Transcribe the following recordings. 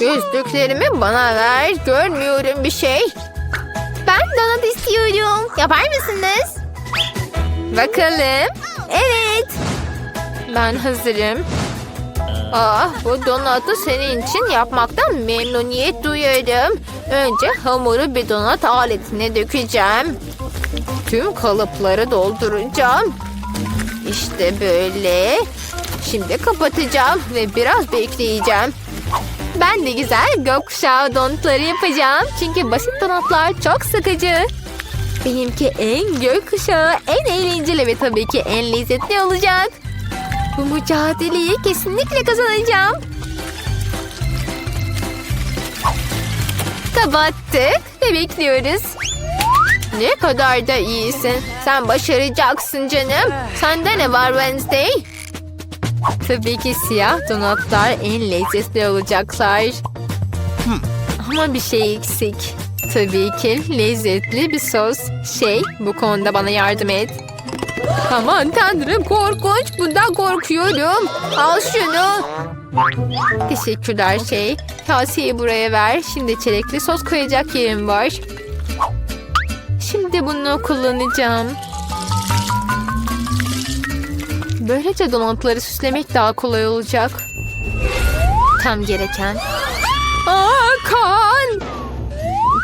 Gözlüklerimi bana ver. Görmüyorum bir şey. Ben donut istiyorum. Yapar mısınız? Bakalım. Evet. Ben hazırım. Ah, bu donatı senin için yapmaktan memnuniyet duyarım. Önce hamuru bir donat aletine dökeceğim. Tüm kalıpları dolduracağım. İşte böyle. Şimdi kapatacağım ve biraz bekleyeceğim. Ben de güzel gökkuşağı donutları yapacağım. Çünkü basit donatlar çok sıkıcı. Benimki en gökkuşağı, en eğlenceli ve tabii ki en lezzetli olacak. Bu mücadeleyi kesinlikle kazanacağım. Kapattık ve bekliyoruz. Ne kadar da iyisin. Sen başaracaksın canım. Sende ne var Wednesday? Tabii ki siyah donatlar en lezzetli olacaklar. Ama bir şey eksik. Tabii ki lezzetli bir sos. Şey, bu konuda bana yardım et. Aman tanrım korkunç. Bundan korkuyorum. Al şunu. Teşekkürler şey. Kaseyi buraya ver. Şimdi çilekli sos koyacak yerim var. Şimdi bunu kullanacağım. Böylece donatları süslemek daha kolay olacak. Tam gereken. Aa kan!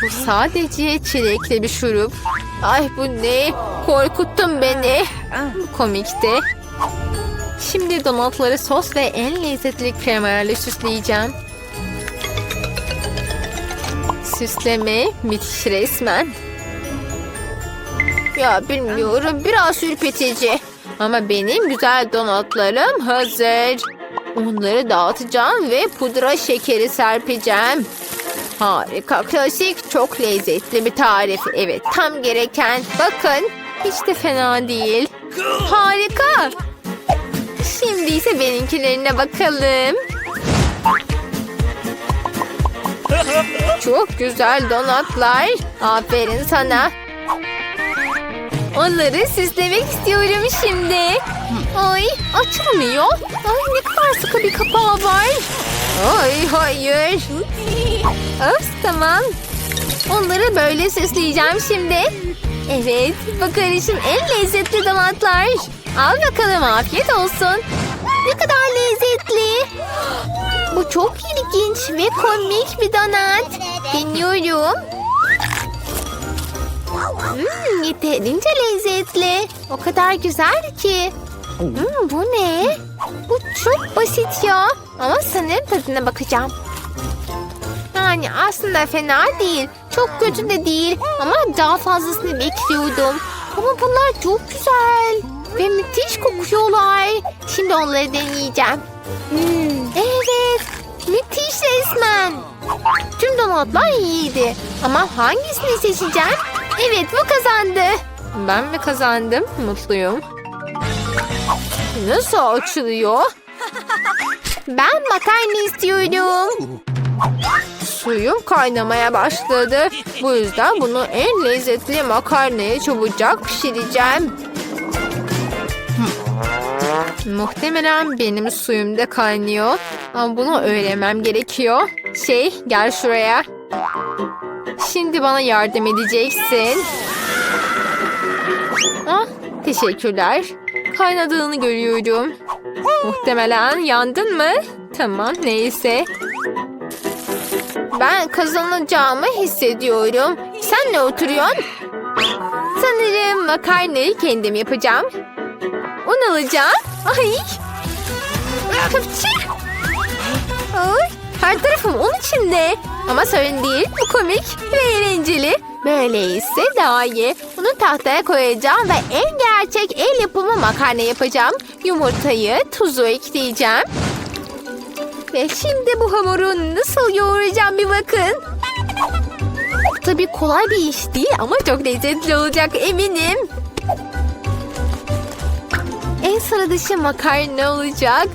Bu sadece çilekli bir şurup. Ay bu ne? Korkuttun beni. Komikti. Şimdi donatları sos ve en lezzetli kremayla süsleyeceğim. Süsleme müthiş resmen. Ya bilmiyorum biraz ürpetici. Ama benim güzel donatlarım hazır. Onları dağıtacağım ve pudra şekeri serpeceğim. Harika, klasik, çok lezzetli bir tarif. Evet, tam gereken. Bakın, hiç de fena değil. Harika. Şimdi ise benimkilerine bakalım. Çok güzel donatlar. Aferin sana. Onları süslemek istiyorum şimdi. Ay açılmıyor. Ay ne kadar sıkı bir kapağı var. Ay hayır. Öf tamam. Onları böyle süsleyeceğim şimdi. Evet bakarışım en lezzetli donatlar. Al bakalım afiyet olsun. Ne kadar lezzetli. Bu çok ilginç ve komik bir donat. Deniyorum. Hmm, yeterince lezzetli. O kadar güzel ki. Hmm, bu ne? Bu çok basit ya. Ama sanırım tadına bakacağım. Yani aslında fena değil. Çok kötü de değil. Ama daha fazlasını bekliyordum. Ama bunlar çok güzel. Ve müthiş kokuyorlar. Şimdi onları deneyeceğim. Hmm, evet. Müthiş resmen. Tüm donatlar iyiydi. Ama hangisini seçeceğim? Evet bu kazandı. Ben mi kazandım? Mutluyum. Nasıl açılıyor? Ben makarna istiyorum. Suyum kaynamaya başladı. Bu yüzden bunu en lezzetli makarnayı çabucak pişireceğim. Muhtemelen benim suyum da kaynıyor. Ama bunu öğrenmem gerekiyor. Şey gel şuraya. Şimdi bana yardım edeceksin. Ah, teşekkürler. Kaynadığını görüyorum. Muhtemelen yandın mı? Tamam neyse. Ben kazanacağımı hissediyorum. Sen ne oturuyorsun? Sanırım makarnayı kendim yapacağım. Un alacağım. Ay. Kapçı. Ay. Her tarafım un içinde. Ama sorun değil. Bu komik ve eğlenceli. Böyleyse daha iyi. Bunu tahtaya koyacağım ve en gerçek el yapımı makarna yapacağım. Yumurtayı, tuzu ekleyeceğim. Ve şimdi bu hamuru nasıl yoğuracağım bir bakın. Tabii kolay bir iş değil ama çok lezzetli olacak eminim. En sıra dışı makarna olacak.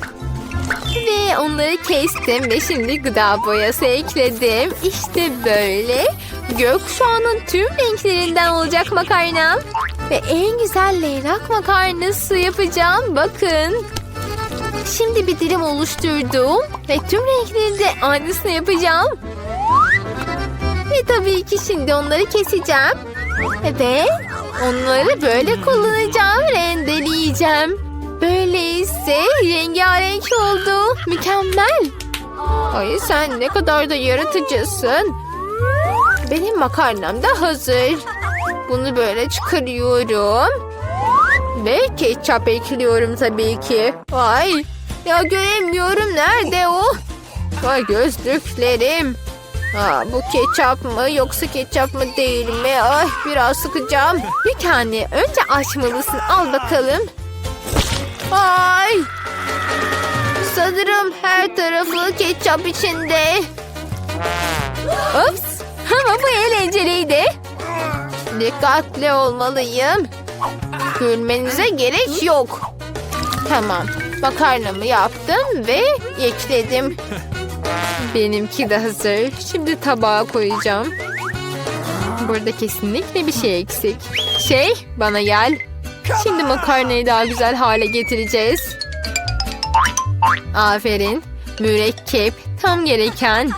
Ve onları kestim ve şimdi gıda boyası ekledim. İşte böyle. Gökkuşağının tüm renklerinden olacak makarnam. Ve en güzel leylak makarnası yapacağım. Bakın. Şimdi bir dilim oluşturdum ve tüm renkleri de aynısını yapacağım. Ve tabii ki şimdi onları keseceğim. Ve onları böyle kullanacağım, rendeleyeceğim. Böyleyse rengarenk oldu. Mükemmel. Ay sen ne kadar da yaratıcısın. Benim makarnam da hazır. Bunu böyle çıkarıyorum. Ve ketçap ekliyorum tabii ki. Ay ya göremiyorum nerede o? Ay gözlüklerim. Aa, bu ketçap mı yoksa ketçap mı değil mi? Ay biraz sıkacağım. Bir tane önce açmalısın al bakalım. Ay. Sanırım her tarafı ketçap içinde. Ups. Ama bu eğlenceliydi. Dikkatli olmalıyım. Gülmenize gerek yok. Tamam. Makarnamı yaptım ve ekledim. Benimki de hazır. Şimdi tabağa koyacağım. Burada kesinlikle bir şey eksik. Şey, bana gel. Şimdi makarnayı daha güzel hale getireceğiz. Aferin. Mürekkep tam gereken.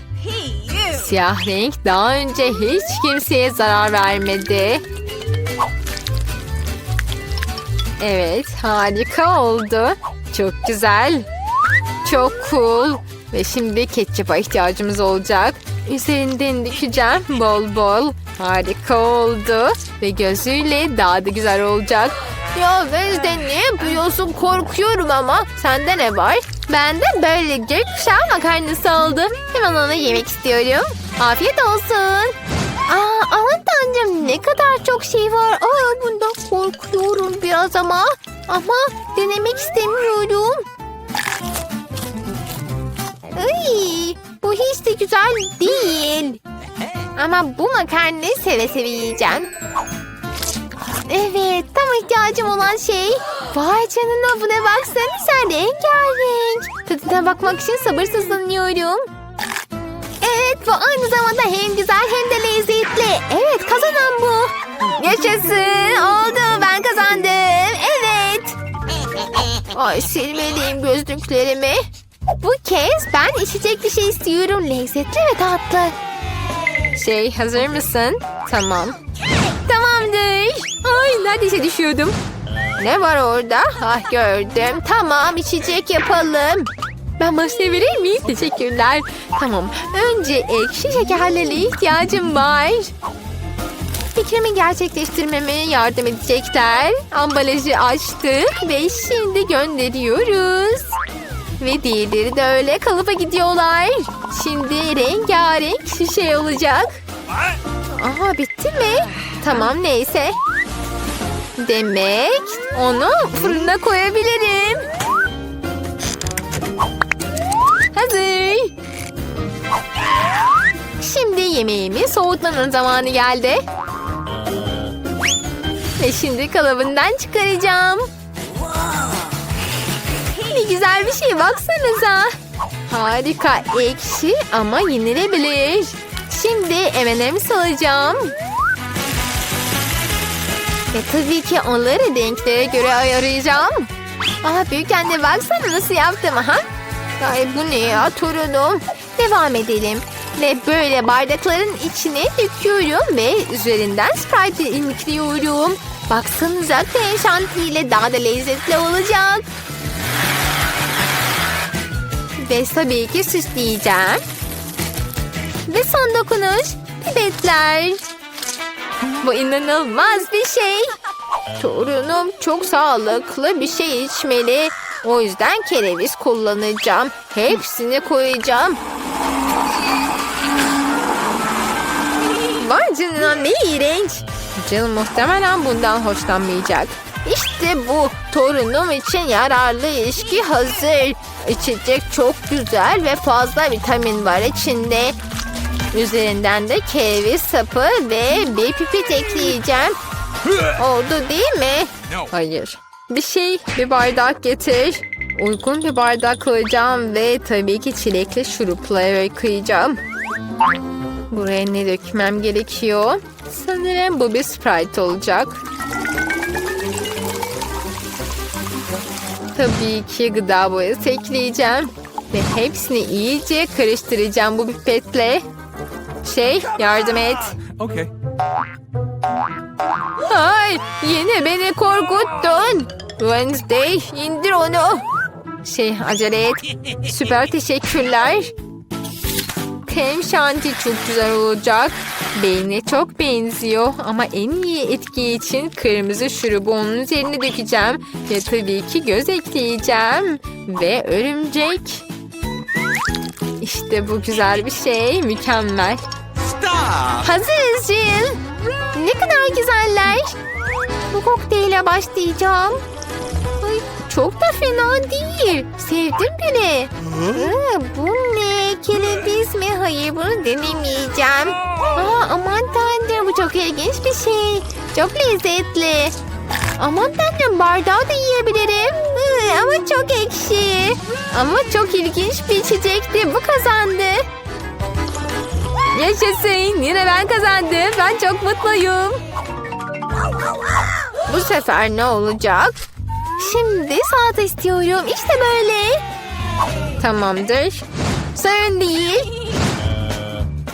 Siyah renk daha önce hiç kimseye zarar vermedi. Evet, harika oldu. Çok güzel. Çok cool. Ve şimdi ketçapa ihtiyacımız olacak. Üzerinden dökeceğim bol bol. Harika oldu. Ve gözüyle daha da güzel olacak. Ya Wednesday ne yapıyorsun? Korkuyorum ama. Sende ne var? Ben de böyle gökkuşağı makarnası aldım. Hemen onu yemek istiyorum. Afiyet olsun. Aa, aman tanrım ne kadar çok şey var. Aa, bundan korkuyorum biraz ama. Ama denemek istemiyorum. Ay, bu hiç de güzel değil. Ama bu makarnayı seve seve yiyeceğim. Evet, tam ihtiyacım olan şey. Vay canına buna baksana sen rengarenk. Tadına bakmak için sabırsızlanıyorum. Evet, bu aynı zamanda hem güzel hem de lezzetli. Evet, kazanan bu. Yaşasın, oldu ben kazandım. Evet. Ay silmeliyim gözlüklerimi. Bu kez ben içecek bir şey istiyorum. Lezzetli ve tatlı. Şey hazır mısın? Tamam. Ay neredeyse düşüyordum. Ne var orada? Ah gördüm. Tamam içecek yapalım. Ben başlayabilir miyim? Teşekkürler. Tamam. Önce ekşi şekerlere ihtiyacım var. Fikrimi gerçekleştirmeme yardım edecekler. Ambalajı açtık ve şimdi gönderiyoruz. Ve diğerleri de öyle kalıba gidiyorlar. Şimdi rengarenk şişe olacak. Aha bitti mi? Tamam neyse. Demek onu fırına koyabilirim. Hazır. Şimdi yemeğimi soğutmanın zamanı geldi. Ve şimdi kalıbından çıkaracağım. Ne güzel bir şey baksanıza. Harika ekşi ama yenilebilir. Şimdi M&M's alacağım. Ve tabii ki onları renklere göre ayarlayacağım. Aha büyük anne baksana nasıl yaptım ha? Ay bu ne ya torunum. Devam edelim. Ve böyle bardakların içine döküyorum ve üzerinden Sprite imkliyorum. Baksanıza krem şantiyle daha da lezzetli olacak. Ve tabii ki süsleyeceğim. Ve son dokunuş pipetler. Bu inanılmaz bir şey. Torunum çok sağlıklı bir şey içmeli. O yüzden kereviz kullanacağım. Hepsini koyacağım. Vay canına ne iğrenç. Canım muhtemelen bundan hoşlanmayacak. İşte bu torunum için yararlı ilişki hazır. İçecek çok güzel ve fazla vitamin var içinde. Üzerinden de kereviz sapı ve bir pipet ekleyeceğim. Oldu değil mi? Hayır. Bir şey, bir bardak getir. Uygun bir bardak koyacağım ve tabii ki çilekli şurupla kıyacağım. Buraya ne dökmem gerekiyor? Sanırım bu bir Sprite olacak. tabii ki gıda boyası ekleyeceğim. Ve hepsini iyice karıştıracağım bu pipetle. Şey yardım et. Okay. Ay yine beni korkuttun. Wednesday indir onu. Şey acele et. Süper teşekkürler. Krem şanti çok güzel olacak. Beynine çok benziyor ama en iyi etki için kırmızı şurubu onun üzerine dökeceğim. Ve tabii ki göz ekleyeceğim. Ve örümcek. İşte bu güzel bir şey. Mükemmel. Hazırız Jill. Ne kadar güzeller. Bu kokteyle başlayacağım. Ay, çok da fena değil. Sevdim bile. Aa, bu ne? Kereviz mi? Hayır bunu denemeyeceğim. Aa, aman tanrım bu çok ilginç bir şey. Çok lezzetli. Aman tanrım bardağı da yiyebilirim. Ama çok ekşi. Ama çok ilginç bir içecekti. Bu kazandı. Yaşasın. Yine ben kazandım. Ben çok mutluyum. Bu sefer ne olacak? Şimdi salata istiyorum. İşte böyle. Tamamdır. Sorun değil.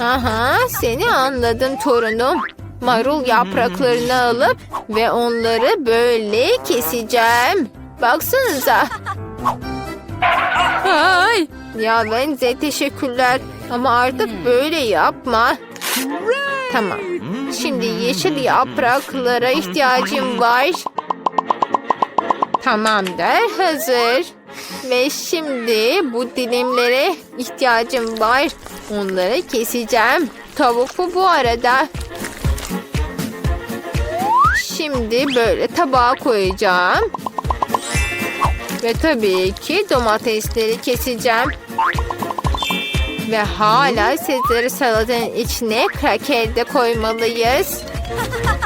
Aha seni anladım torunum. Marul yapraklarını alıp ve onları böyle keseceğim. Baksanıza. Ay, ya Venze teşekkürler ama artık böyle yapma. Tamam. Şimdi yeşil yapraklara ihtiyacım var. Tamamdır, hazır. Ve şimdi bu dilimlere ihtiyacım var. Onları keseceğim. Tavuk bu arada. Şimdi böyle tabağa koyacağım. Ve tabii ki domatesleri keseceğim. Ve hala sebzeleri salatanın içine kraker de koymalıyız.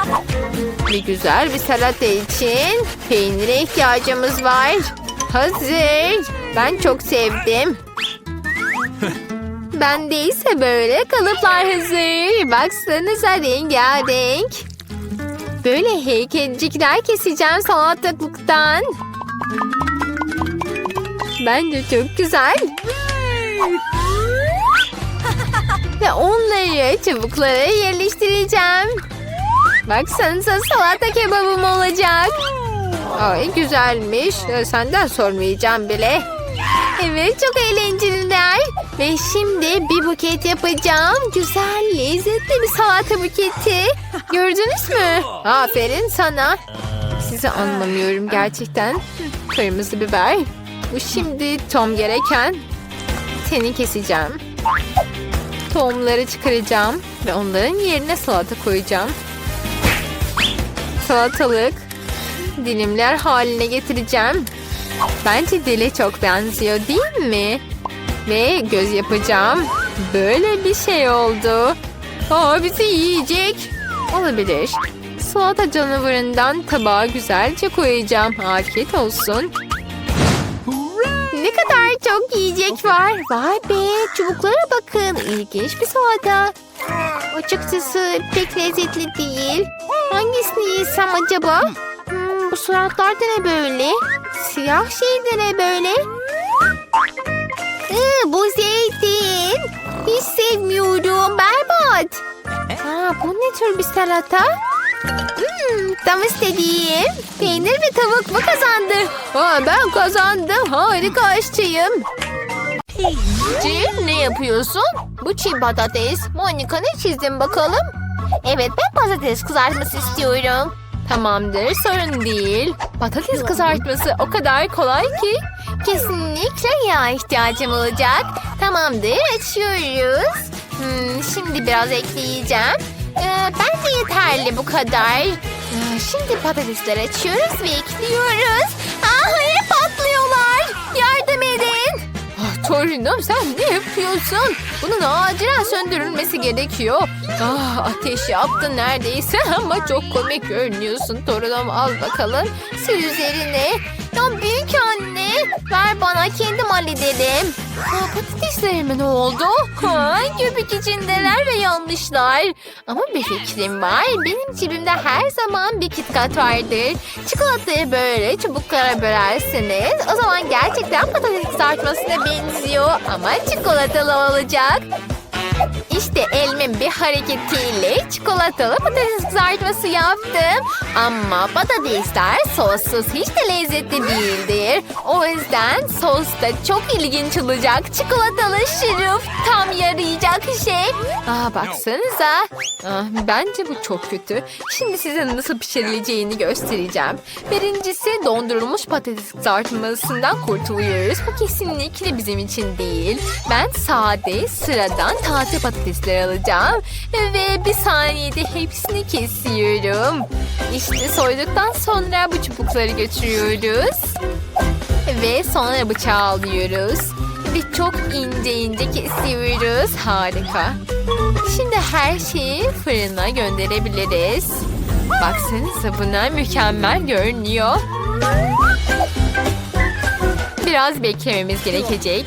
Ve güzel bir salata için peynire ihtiyacımız var. Hazır. Ben çok sevdim. Ben ise böyle kalıplar hazır. Baksanıza rengarenk. Böyle heykelcikler keseceğim salatalıktan. Bence çok güzel. Ve onları çubuklara yerleştireceğim. Baksanıza salata kebabım olacak. Ay güzelmiş. Ee, Senden sormayacağım bile. Evet çok eğlenceliler. Ve şimdi bir buket yapacağım. Güzel lezzetli bir salata buketi. Gördünüz mü? Aferin sana. Sizi anlamıyorum gerçekten. Kırmızı biber. Bu şimdi tom gereken. Seni keseceğim. Tohumları çıkaracağım. Ve onların yerine salata koyacağım. Salatalık. Dilimler haline getireceğim. Bence dile çok benziyor değil mi? Ve göz yapacağım. Böyle bir şey oldu. Aa bizi yiyecek. Olabilir. Salata canavarından tabağa güzelce koyacağım. Afiyet olsun. Ne kadar çok yiyecek var. Vay be çubuklara bakın. İlginç bir salata. Açıkçası pek lezzetli değil. Hangisini yesem acaba? Hmm, bu suratlar da ne böyle? Siyah şey de ne böyle? Ee, bu zeytin. Hiç sevmiyorum. Berbat. Aa, bu ne tür bir salata? Hmm, tam istediğim. Peynir ve tavuk mu kazandı? Aa, ben kazandım. Harika aşçıyım. Cil ne yapıyorsun? Bu çiğ patates. Monika ne çizdin bakalım? Evet ben patates kızartması istiyorum. Tamamdır sorun değil. Patates kızartması o kadar kolay ki. Kesinlikle yağ ihtiyacım olacak. Tamamdır açıyoruz. Hmm, şimdi biraz ekleyeceğim. Ee, bence yeterli bu kadar. Ee, şimdi patatesleri açıyoruz ve ekliyoruz. Ah hayır patlıyorlar. Yardım edin. Ah, torunum sen ne yapıyorsun? Bunun acilen söndürülmesi gerekiyor. Ah, ateş yaptın neredeyse ama çok komik görünüyorsun torunum. Al bakalım. Sil üzerine. Ya büyük anne ver bana kendim hallederim. Aa, patateslerime ne oldu? Ha, topik içindeler ve yanlışlar. Ama bir fikrim var. Benim cebimde her zaman bir KitKat vardır. Çikolatayı böyle çubuklara bölersiniz. O zaman gerçekten patates kızartmasına benziyor. Ama çikolatalı olacak. İşte elimin bir hareketiyle çikolatalı patates kızartması yaptım. Ama patatesler sossuz hiç de lezzetli değildir. O yüzden sos da çok ilginç olacak. Çikolatalı şurup tam yarayacak şey. Aa baksanıza. Ah, bence bu çok kötü. Şimdi size nasıl pişirileceğini göstereceğim. Birincisi dondurulmuş patates kızartmasından kurtuluyoruz. Bu kesinlikle bizim için değil. Ben sade, sıradan taze patatesler alacağım. Ve bir saniyede hepsini kesiyorum. İşte soyduktan sonra bu çubukları götürüyoruz. Ve sonra bıçağı alıyoruz. Ve çok ince ince kesiyoruz. Harika. Şimdi her şeyi fırına gönderebiliriz. Baksanıza bunlar mükemmel görünüyor. Biraz beklememiz gerekecek.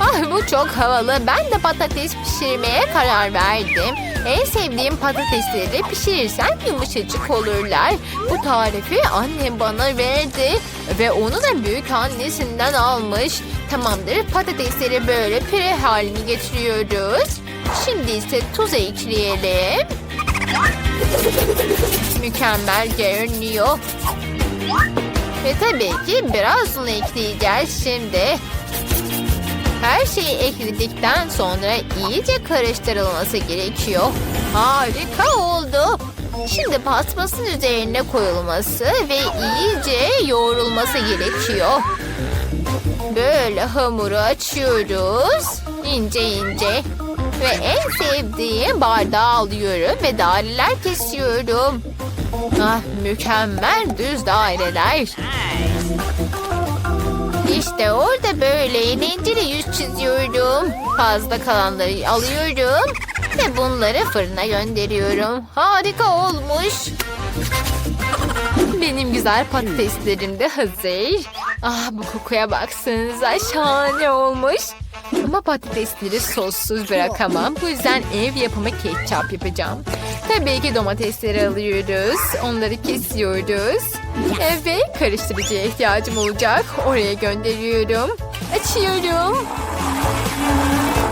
Ah bu çok havalı. Ben de patates pişirmeye karar verdim. En sevdiğim patatesleri pişirirsen yumuşacık olurlar. Bu tarifi annem bana verdi. Ve onu da büyük annesinden almış. Tamamdır patatesleri böyle püre haline getiriyoruz. Şimdi ise tuz ekleyelim. Mükemmel görünüyor. Ve tabii ki biraz un ekleyeceğiz şimdi. Her şeyi ekledikten sonra iyice karıştırılması gerekiyor. Harika oldu. Şimdi paspasın üzerine koyulması ve iyice yoğrulması gerekiyor. Böyle hamuru açıyoruz. ince ince. Ve en sevdiğim bardağı alıyorum ve daireler kesiyorum. Ah mükemmel düz daireler. İşte orada böyle eğlenceli yüz çiziyorum. Fazla kalanları alıyorum. Ve bunları fırına gönderiyorum. Harika olmuş. Benim güzel patateslerim de hazır. Ah bu kokuya baksanıza şahane olmuş. Ama patatesleri sossuz bırakamam. Bu yüzden ev yapımı ketçap yapacağım. Tabii ki domatesleri alıyoruz. Onları kesiyoruz. Ve karıştırıcıya ihtiyacım olacak. Oraya gönderiyorum. Açıyorum.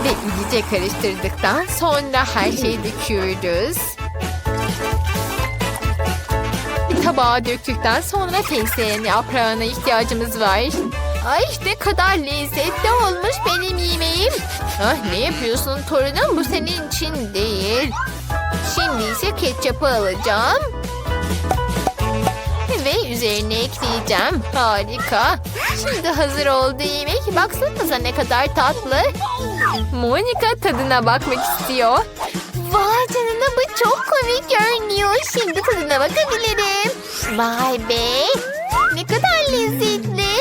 Ve iyice karıştırdıktan sonra her şeyi döküyoruz. Bir tabağa döktükten sonra fesleğen yaprağına ihtiyacımız var. Ay ne kadar lezzetli olmuş. Ah ne yapıyorsun torunum bu senin için değil. Şimdi ise ketçapı alacağım. Ve üzerine ekleyeceğim. Harika. Şimdi hazır oldu yemek. Baksanıza ne kadar tatlı. Monica tadına bakmak istiyor. Vay canına bu çok komik görünüyor. Şimdi tadına bakabilirim. Vay be. Ne kadar lezzetli.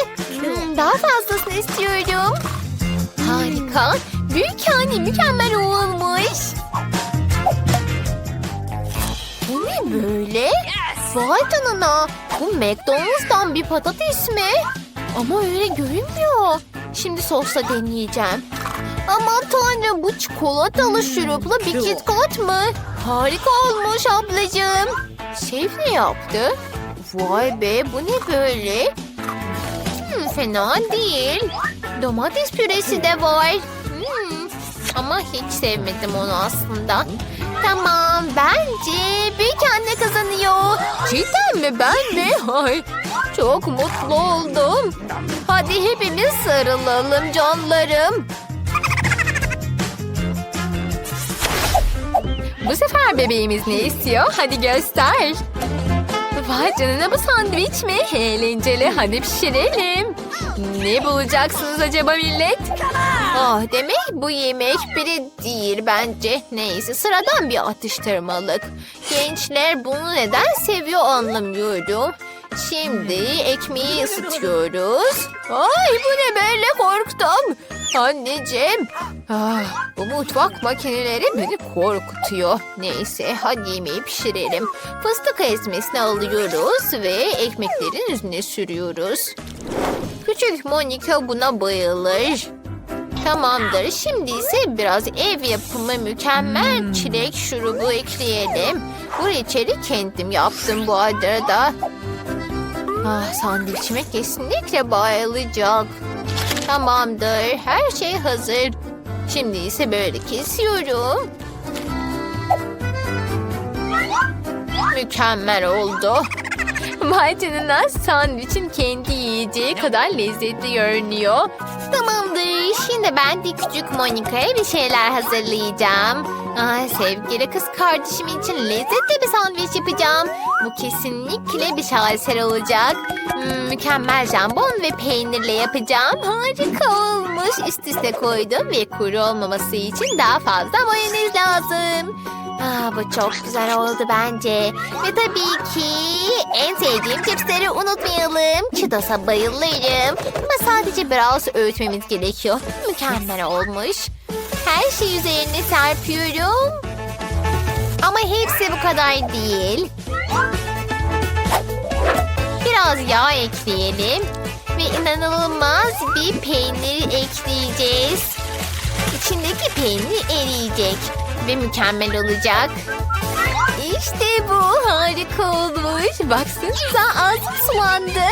Hmm, daha fazlasını istiyorum. Harika. Büyük anne mükemmel olmuş. Bu ne böyle? Vay canına. Bu McDonald's'tan bir patates mi? Ama öyle görünmüyor. Şimdi sosla deneyeceğim. Aman tanrım bu çikolatalı şuruplu bir KitKat mı? Harika olmuş ablacığım. Şef ne yaptı? Vay be bu ne böyle? Hmm, fena değil. Domates püresi de var. Ama hiç sevmedim onu aslında. Tamam bence büyük anne kazanıyor. Cidden mi ben mi? Ay, çok mutlu oldum. Hadi hepimiz sarılalım canlarım. Bu sefer bebeğimiz ne istiyor? Hadi göster. Vay canına bu sandviç mi? Eğlenceli. Hadi pişirelim. Ne bulacaksınız acaba millet? Ah demek bu yemek biri değil bence. Neyse sıradan bir atıştırmalık. Gençler bunu neden seviyor anlamıyorum. Şimdi ekmeği ısıtıyoruz. Ay bu ne böyle korktum. Anneciğim. Ah, bu mutfak makineleri beni korkutuyor. Neyse hadi yemeği pişirelim. Fıstık ezmesini alıyoruz ve ekmeklerin üzerine sürüyoruz. Küçük Monica buna bayılır. Tamamdır. Şimdi ise biraz ev yapımı mükemmel çilek şurubu ekleyelim. Bu reçeli kendim yaptım bu arada. Ah, sandviçime kesinlikle bayılacak. Tamamdır. Her şey hazır. Şimdi ise böyle kesiyorum. Mükemmel oldu. Vay canına sandviçin kendi yiyeceği kadar lezzetli görünüyor. Tamamdır. Şimdi ben de küçük Monika'ya bir şeyler hazırlayacağım. Ay, sevgili kız kardeşim için lezzetli bir sandviç yapacağım. Bu kesinlikle bir şaheser olacak. Hmm, mükemmel jambon ve peynirle yapacağım. Harika olmuş. Üst üste koydum ve kuru olmaması için daha fazla mayonez lazım. Aa, bu çok güzel oldu bence. Ve tabii ki en sevdiğim cipsleri unutmayalım. Çitos'a bayılırım. Ama sadece biraz öğütmemiz gerekiyor. Mükemmel olmuş. Her şey üzerine serpiyorum. Ama hepsi bu kadar değil. Biraz yağ ekleyelim. Ve inanılmaz bir peynir ekleyeceğiz. İçindeki peynir eriyecek ve mükemmel olacak. İşte bu harika olmuş. Baksanıza ağzım sulandı.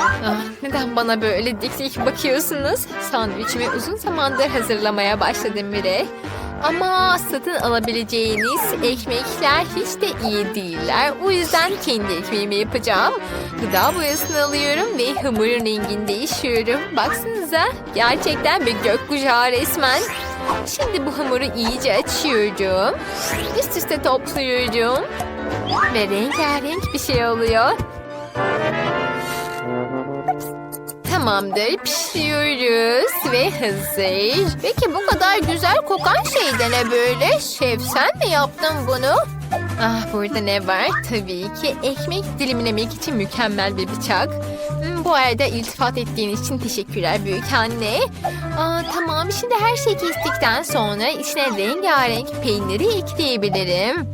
Ah, neden bana böyle dik dik bakıyorsunuz? Sandviçimi uzun zamandır hazırlamaya başladım bile. Ama satın alabileceğiniz ekmekler hiç de iyi değiller. O yüzden kendi ekmeğimi yapacağım. Gıda boyasını alıyorum ve hamurun rengini değişiyorum. Baksanıza gerçekten bir gökkuşağı resmen. Şimdi bu hamuru iyice açıyorum. Üst üste topluyorum. Ve rengarenk bir şey oluyor. Tamamdır pişiriyoruz ve hazır. Peki bu kadar güzel kokan şey de ne böyle? Şef sen mi yaptın bunu? Ah burada ne var? Tabii ki ekmek dilimlemek için mükemmel bir bıçak. Hmm, Bu arada iltifat ettiğin için teşekkürler büyük anne. Aa, tamam şimdi her şeyi kestikten sonra içine rengarenk peyniri ekleyebilirim.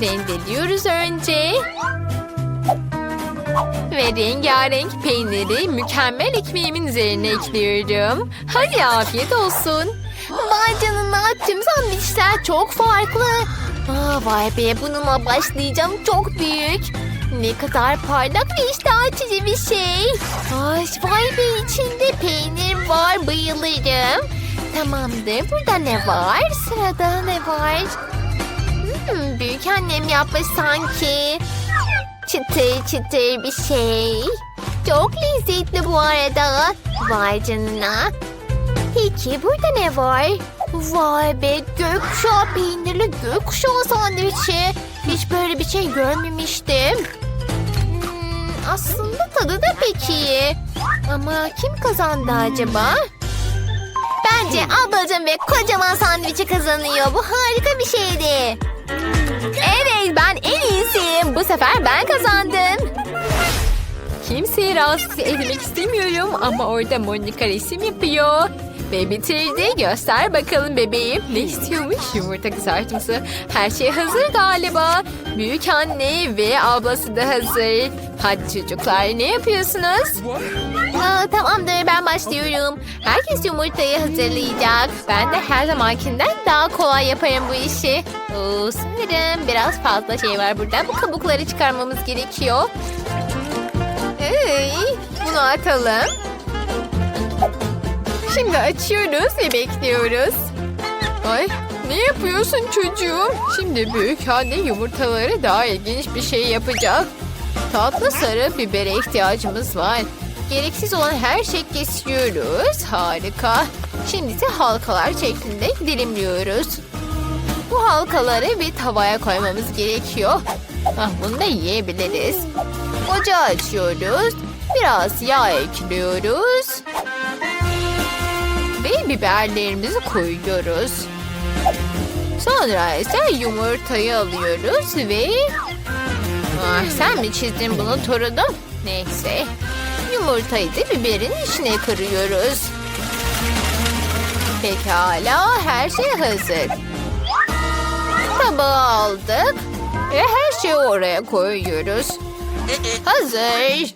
Rendeliyoruz önce. Ve rengarenk peyniri mükemmel ekmeğimin üzerine ekliyorum. Hadi afiyet olsun. Vay canına tüm sandviçler çok farklı. Aa, vay be bununla başlayacağım çok büyük. Ne kadar parlak ve iştah açıcı bir şey. Ay, vay be içinde peynir var bayılırım. Tamamdır burada ne var? Sırada ne var? Hmm, büyük annem yapmış sanki. Çıtır çıtır bir şey. Çok lezzetli bu arada. Vay canına. Peki burada ne var? Vay be gökkuşağı peynirli gökkuşağı sandviçi. Hiç böyle bir şey görmemiştim. Hmm, aslında tadı da pek iyi. Ama kim kazandı acaba? Bence ablacığım ve kocaman sandviçi kazanıyor. Bu harika bir şeydi. Evet ben en iyisiyim. Bu sefer ben kazandım. Kimseyi rahatsız etmek istemiyorum ama orada Monica resim yapıyor. Ve bitirdi. Göster bakalım bebeğim. Ne istiyormuş? Yumurta kızartması. Her şey hazır galiba. Büyük anne ve ablası da hazır. Hadi çocuklar ne yapıyorsunuz? Aa, tamamdır ben başlıyorum. Herkes yumurtayı hazırlayacak. Ben de her zamankinden daha kolay yaparım bu işi. Oo, sanırım biraz fazla şey var burada. Bu kabukları çıkarmamız gerekiyor. Hey, bunu atalım. Şimdi açıyoruz ve bekliyoruz. Ay ne yapıyorsun çocuğum? Şimdi büyük anne yumurtaları daha ilginç bir şey yapacak. Tatlı sarı bibere ihtiyacımız var. Gereksiz olan her şeyi kesiyoruz. Harika. Şimdi ise halkalar şeklinde dilimliyoruz. Bu halkaları bir tavaya koymamız gerekiyor. Ah, bunu da yiyebiliriz. Ocağı açıyoruz. Biraz yağ ekliyoruz. Ve biberlerimizi koyuyoruz. Sonra ise yumurtayı alıyoruz ve... Ah, sen mi çizdin bunu torunum? Neyse. Yumurtayı da biberin içine kırıyoruz. Pekala her şey hazır. Tabağı aldık ve her şeyi oraya koyuyoruz. Hazır.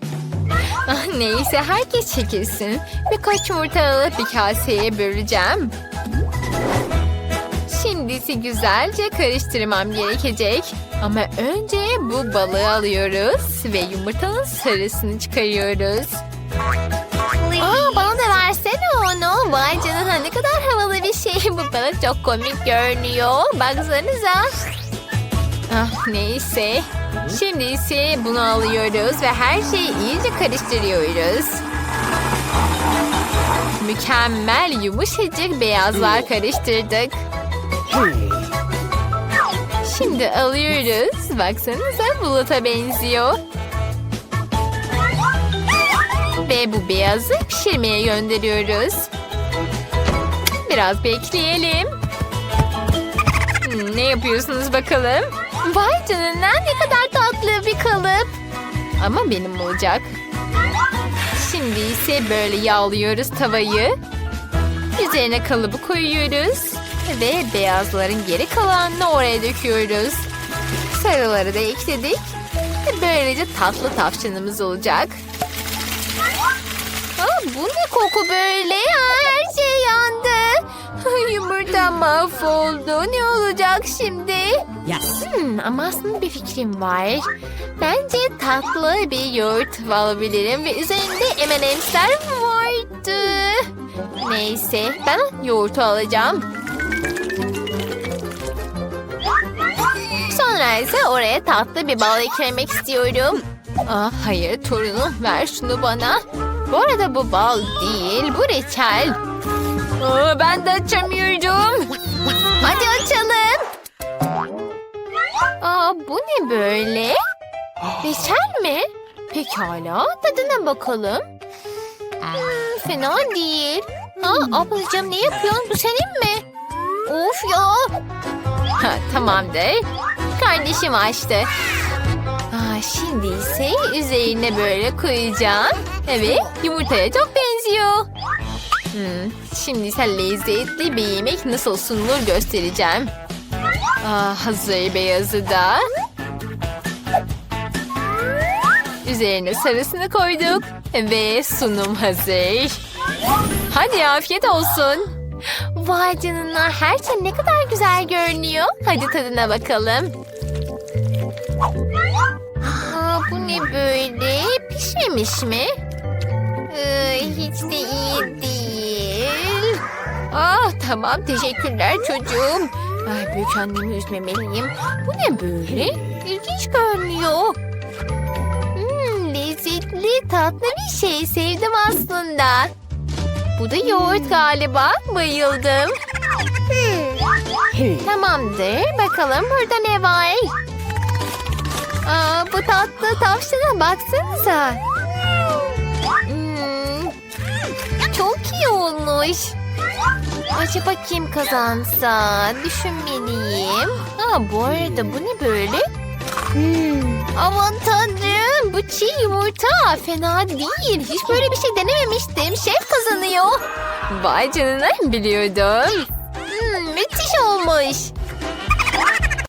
Ah, neyse herkes çekilsin. Birkaç yumurta alıp bir kaseye böleceğim. Şimdisi güzelce karıştırmam gerekecek. Ama önce bu balığı alıyoruz ve yumurtanın sarısını çıkarıyoruz. Aa, bana da versene onu. Vay canına ne kadar havalı bir şey. Bu bana çok komik görünüyor. Baksanıza. Ah neyse. Şimdi ise bunu alıyoruz ve her şeyi iyice karıştırıyoruz. Mükemmel yumuşacık beyazlar karıştırdık. Şimdi alıyoruz. Baksanıza buluta benziyor. Ve bu beyazı pişirmeye gönderiyoruz. Biraz bekleyelim. Hmm, Ne yapıyorsunuz bakalım? Vay canına ne kadar tatlı bir kalıp. Ama benim olacak. Şimdi ise böyle yağlıyoruz tavayı. Üzerine kalıbı koyuyoruz. Ve beyazların geri kalanını oraya döküyoruz. Sarıları da ekledik. Böylece tatlı tavşanımız olacak. Aa, bu ne koku böyle? Her şey yandı. Yumurta mahvoldu. Ne olacak şimdi? Hmm, ama aslında bir fikrim var. Bence tatlı bir yoğurt alabilirim ve üzerinde M&M'sler vardı. Neyse ben yoğurtu alacağım. Sonra ise oraya tatlı bir bal eklemek istiyorum. Ah, hayır torunum ver şunu bana. Bu arada bu bal değil bu reçel. Aa, ben de açamıyorum. Hadi açalım. Aa, bu ne böyle? Reçel mi? Pekala, tadına bakalım. Hmm, fena değil. Aa, ablacığım ne yapıyorsun? Bu senin mi? Of ya. Ha, tamamdır. Kardeşim açtı. Aa, şimdi ise üzerine böyle koyacağım. Evet, yumurtaya çok benziyor. Hmm, şimdi ise lezzetli bir yemek nasıl sunulur göstereceğim. Aa, hazır beyazı da. Üzerine sarısını koyduk ve sunum hazır. Hadi afiyet olsun. Vay canına her şey ne kadar güzel görünüyor. Hadi tadına bakalım. Aa, bu ne böyle? Pişmemiş mi? Ee, hiç de iyi değil. Tamam teşekkürler çocuğum. Ay büyük annemi üzmemeliyim. Bu ne böyle? İlginç görünüyor. Hmm, lezzetli tatlı bir şey sevdim aslında. Bu da yoğurt galiba. Bayıldım. Tamamdır. Bakalım burada ne var? Aa, bu tatlı tavşana baksanıza. Hmm, çok iyi olmuş. Acaba kim kazansa? Düşünmeliyim. Ha, bu arada bu ne böyle? Hmm, aman tanrım bu çiğ yumurta fena değil. Hiç böyle bir şey denememiştim. Şef kazanıyor. Vay canına biliyordum. Hmm, müthiş olmuş.